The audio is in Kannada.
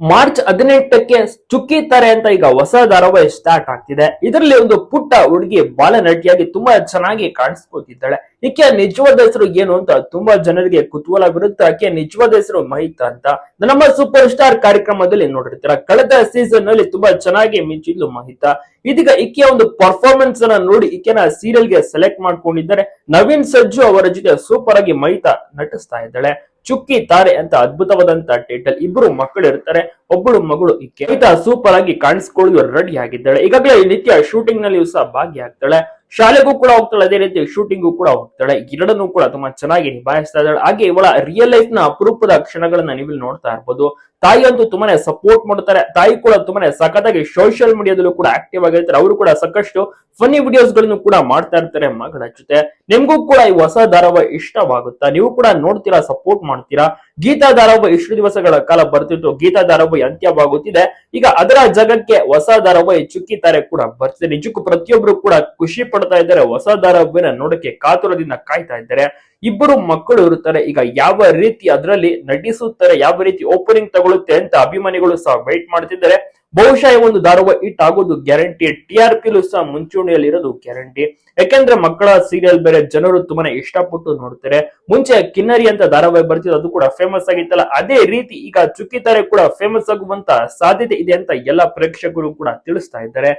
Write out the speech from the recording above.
ಮಾರ್ಚ್ ಹದಿನೆಂಟಕ್ಕೆ ಚುಕ್ಕಿ ತಾರೆ ಅಂತ ಈಗ ಹೊಸ ಧಾರಾವಾಹಿ ಸ್ಟಾರ್ಟ್ ಆಗ್ತಿದೆ. ಇದರಲ್ಲಿ ಒಂದು ಪುಟ್ಟ ಹುಡುಗಿ ಬಾಲ ನಟಿಯಾಗಿ ತುಂಬಾ ಚೆನ್ನಾಗಿ ಕಾಣಿಸ್ಕೊತಿದ್ದಾಳೆ. ಈಕೆ ನಿಜವಾದ ಹೆಸರು ಏನು ಅಂತ ತುಂಬಾ ಜನರಿಗೆ ಕುತೂಹಲವಿರುತ್ತೆ ಆಕೆ ನಿಜವಾದ ಹೆಸರು ಮಹಿತಾ ಅಂತ. ನಮ್ಮ ಸೂಪರ್ ಸ್ಟಾರ್ ಕಾರ್ಯಕ್ರಮದಲ್ಲಿ ನೋಡಿರ್ತೀರ, ಕಳೆದ ಸೀಸನ್ನಲ್ಲಿ ತುಂಬಾ ಚೆನ್ನಾಗಿ ಮಿಂಚಿದ್ಲು ಮಹಿತಾ. ಇದೀಗ ಈಕೆಯ ಒಂದು ಪರ್ಫಾರ್ಮೆನ್ಸ್ ಅನ್ನ ನೋಡಿ ಈಕೆನ ಸೀರಿಯಲ್ಗೆ ಸೆಲೆಕ್ಟ್ ಮಾಡ್ಕೊಂಡಿದ್ದಾರೆ. ನವೀನ್ ಸಜ್ಜು ಅವರ ಜೊತೆ ಸೂಪರ್ ಆಗಿ ಮಹಿತಾ ನಟಿಸ್ತಾ ಇದ್ದಾಳೆ. ಚುಕ್ಕಿ ತಾರೆ ಅಂತ ಅದ್ಭುತವಾದಂತ ಟೈಟಲ್ ಇಬ್ಬರು ಮಕ್ಕಳು ಇರ್ತಾರೆ, ಒಬ್ಬಳು ಮಗಳು ಕವಿತಾ ಮಹಿತಾ ಸೂಪರ್ ಆಗಿ ಕಾಣಿಸ್ಕೊಳ್ಳಲು ರೆಡಿ ಆಗಿದ್ದಾಳೆ. ಈಗಾಗಲೇ ನಿತ್ಯ ಶೂಟಿಂಗ್ನಲ್ಲಿ ಸಹ ಭಾಗಿಯಾಗ್ತಾಳೆ. ಶಾಲೆಗೂ ಕೂಡ ಹೋಗ್ತಾಳೆ, ಅದೇ ರೀತಿ ಶೂಟಿಂಗು ಕೂಡ ಹೋಗ್ತಾಳೆ. ಎರಡನ್ನೂ ಕೂಡ ತುಂಬಾ ಚೆನ್ನಾಗಿ ನಿಭಾಯಿಸ್ತಾ ಇದ್ದಾಳೆ. ಹಾಗೆ ಇವಳ ರಿಯಲ್ ಲೈಫ್ನ ಅಪರೂಪದ ಕ್ಷಣಗಳನ್ನ ನೀವು ನೋಡ್ತಾ ಇರ್ಬೋದು. ತಾಯಿ ಅಂತೂ ತುಂಬಾನೇ ಸಪೋರ್ಟ್ ಮಾಡ್ತಾರೆ. ತಾಯಿ ಕೂಡ ತುಂಬಾನೇ ಸಖತ್ತಾಗಿ ಸೋಷಿಯಲ್ ಮೀಡಿಯಾದಲ್ಲೂ ಕೂಡ ಆಕ್ಟಿವ್ ಆಗಿರ್ತಾರೆ. ಅವರು ಕೂಡ ಸಾಕಷ್ಟು ಫನ್ನಿ ವಿಡಿಯೋಸ್ಗಳನ್ನು ಕೂಡ ಮಾಡ್ತಾ ಇರ್ತಾರೆ ಮಗಳ ಜೊತೆ. ನಿಮ್ಗೂ ಕೂಡ ಈ ಹೊಸ ಧಾರಾವಾಹಿ ಇಷ್ಟವಾಗುತ್ತಾ? ನೀವು ಕೂಡ ನೋಡ್ತೀರಾ ಸಪೋರ್ಟ್ ಮಾಡ್ತೀರಾ? ಗೀತಾ ಧಾರಾವಾಹಿ ಇಷ್ಟು ದಿವಸಗಳ ಕಾಲ ಬರ್ತಿತ್ತು. ಗೀತಾ ಧಾರಾವಾಹಿ ಅಂತ್ಯವಾಗುತ್ತಿದೆ. ಈಗ ಅದರ ಜಗಕ್ಕೆ ಹೊಸ ಧಾರಾವಾಹಿ ಚುಕ್ಕಿತಾರೆ ಕೂಡ ಬರ್ತಿದೆ. ನಿಜಕ್ಕೂ ಪ್ರತಿಯೊಬ್ರು ಕೂಡ ಖುಷಿ ಪಡ್ತಾ ಇದ್ದಾರೆ. ಹೊಸ ಧಾರಾವಾಹಿನ ನೋಡಕ್ಕೆ ಕಾತುರದಿಂದ ಕಾಯ್ತಾ ಇದ್ದಾರೆ. ಇಬ್ಬರು ಮಕ್ಕಳು ಇರುತ್ತಾರೆ. ಈಗ ಯಾವ ರೀತಿ ಅದರಲ್ಲಿ ನಟಿಸುತ್ತಾರೆ, ಯಾವ ರೀತಿ ಓಪನಿಂಗ್ ತಗೊಳುತ್ತೆ ಅಂತ ಅಭಿಮಾನಿಗಳು ಸಹ ವೈಟ್ ಮಾಡ್ತಿದ್ದಾರೆ. ಬಹುಶಃ ಒಂದು ಧಾರಾವಾಹಿ ಹಿಟ್ ಆಗೋದು ಗ್ಯಾರಂಟಿ ಟಿ ಆರ್ ಪಿಲು ಸಹ ಮುಂಚೂಣಿಯಲ್ಲಿ ಇರೋದು ಗ್ಯಾರಂಟಿ ಯಾಕೆಂದ್ರೆ ಮಕ್ಕಳ ಸೀರಿಯಲ್ ಬೇರೆ ಜನರು ತುಂಬಾನೇ ಇಷ್ಟಪಟ್ಟು ನೋಡ್ತಾರೆ. ಮುಂಚೆ ಕಿನ್ನರಿ ಅಂತ ಧಾರಾವಾಹಿ ಬರ್ತಿದ್ರು ಅದು ಕೂಡ ಫೇಮಸ್ ಆಗಿತ್ತಲ್ಲ. ಅದೇ ರೀತಿ ಈಗ ಚುಕ್ಕಿತಾರೆ ಕೂಡ ಫೇಮಸ್ ಆಗುವಂತ ಸಾಧ್ಯತೆ ಇದೆ ಅಂತ ಎಲ್ಲ ಪ್ರೇಕ್ಷಕರು ಕೂಡ ತಿಳಿಸ್ತಾ ಇದ್ದಾರೆ.